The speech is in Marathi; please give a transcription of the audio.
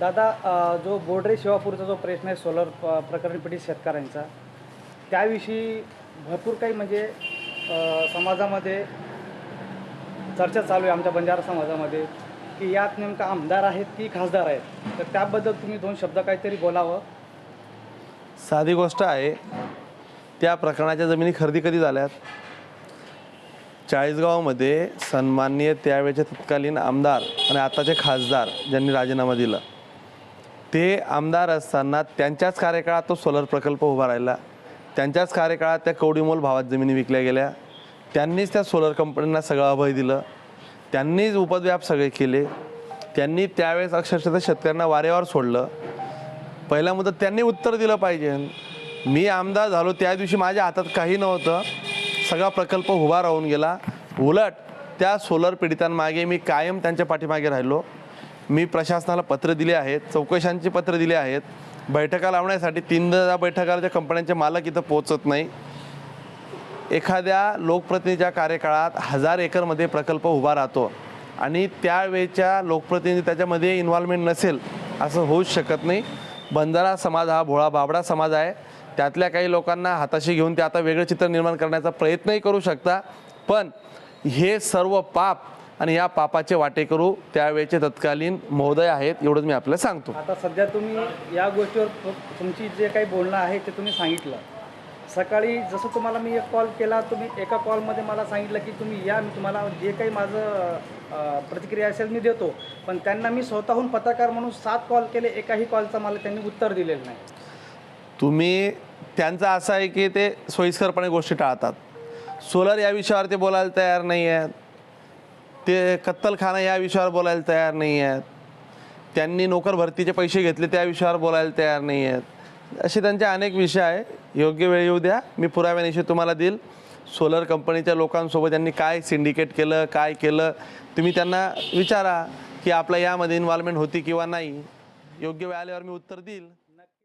दादा जो बोर्डरे शिवापूरचा जो प्रश्न आहे सोलर प- प्रकरण पीडित शेतकऱ्यांचा त्याविषयी भरपूर काही म्हणजे समाजामध्ये चर्चा चालू आहे आमच्या बंजारा समाजामध्ये की यात नेमका आमदार आहेत की खासदार आहेत? तर त्याबद्दल तुम्ही दोन शब्द काहीतरी बोलावं. साधी गोष्ट आहे त्या प्रकरणाच्या जमिनी खरेदी कधी झाल्यात? चाळीसगावमध्ये सन्माननीय त्यावेळेचे तत्कालीन आमदार आणि आताचे खासदार ज्यांनी राजीनामा दिला. ते आमदार असताना त्यांच्याच कार्यकाळात तो सोलर प्रकल्प उभा राहिला. त्यांच्याच कार्यकाळात त्या कवडीमोल भावात जमिनी विकल्या गेल्या. त्यांनीच त्या सोलर कंपनींना सगळं अभय दिलं. त्यांनीच उपद्व्याप सगळे केले. त्यांनी त्यावेळेस अक्षरशः शेतकऱ्यांना वारेवर सोडलं. पहिला मुदत त्यांनी उत्तर दिलं पाहिजे. मी आमदार झालो त्या दिवशी माझ्या हातात काही नव्हतं. सगळा प्रकल्प उभा राहून गेला. उलट त्या सोलर पीडितांमागे मी कायम त्यांच्या पाठीमागे राहिलो. मी प्रशासनाला पत्र दिले आहेत चौकशांची पत्र दिले आहेत. बैठका लावण्यासाठी तीनदा बैठकाच्या कंपन्यांचे मालक इथं पोचत नाही. एखाद्या लोकप्रतिनिधीच्या कार्यकाळात हजार एकरमध्ये प्रकल्प उभा राहतो आणि त्यावेळेच्या लोकप्रतिनिधी त्याच्यामध्ये इन्व्हॉल्वमेंट नसेल असं होऊच शकत नाही. बंजारा समाज हा भोळा बाबडा समाज आहे. त्यातल्या काही लोकांना हाताशी घेऊन ते आता वेगळं चित्र निर्माण करण्याचा प्रयत्नही करू शकता. पण हे सर्व पाप आणि या पापाचे वाटेकरू त्यावेळेचे तत्कालीन महोदय आहेत एवढंच मी आपल्याला सांगतो. आता सध्या तुम्ही या गोष्टीवर तुमची जे काही बोलणं आहे ते तुम्ही सांगितलं. सकाळी जसं तुम्हाला मी एक कॉल केला तुम्ही एका कॉलमध्ये मला सांगितलं की तुम्ही या मी तुम्हाला जे काही माझं प्रतिक्रिया असेल मी देतो. पण त्यांना मी स्वतःहून पत्रकार म्हणून सात कॉल केले एकाही कॉलचा मला त्यांनी उत्तर दिलेलं नाही. तुम्ही त्यांचं असं आहे की ते सोयीस्करपणे गोष्टी टाळतात. सोलर या विषयावर ते बोलायला तयार नाही आहेत ते कत्तलखाना या विषयावर बोलायला तयार नाही आहेत. त्यांनी नोकर भरतीचे पैसे घेतले त्या विषयावर बोलायला तयार नाही आहेत. असे त्यांचे अनेक विषय आहे. योग्य वेळ येऊ द्या. मी पुराव्यानिशी तुम्हाला देईल. सोलर कंपनीच्या लोकांसोबत त्यांनी काय सिंडिकेट केलं काय केलं तुम्ही त्यांना विचारा की आपलं यामध्ये इन्व्हॉल्वमेंट होती किंवा नाही. योग्य वेळ आल्यावर मी उत्तर देईल.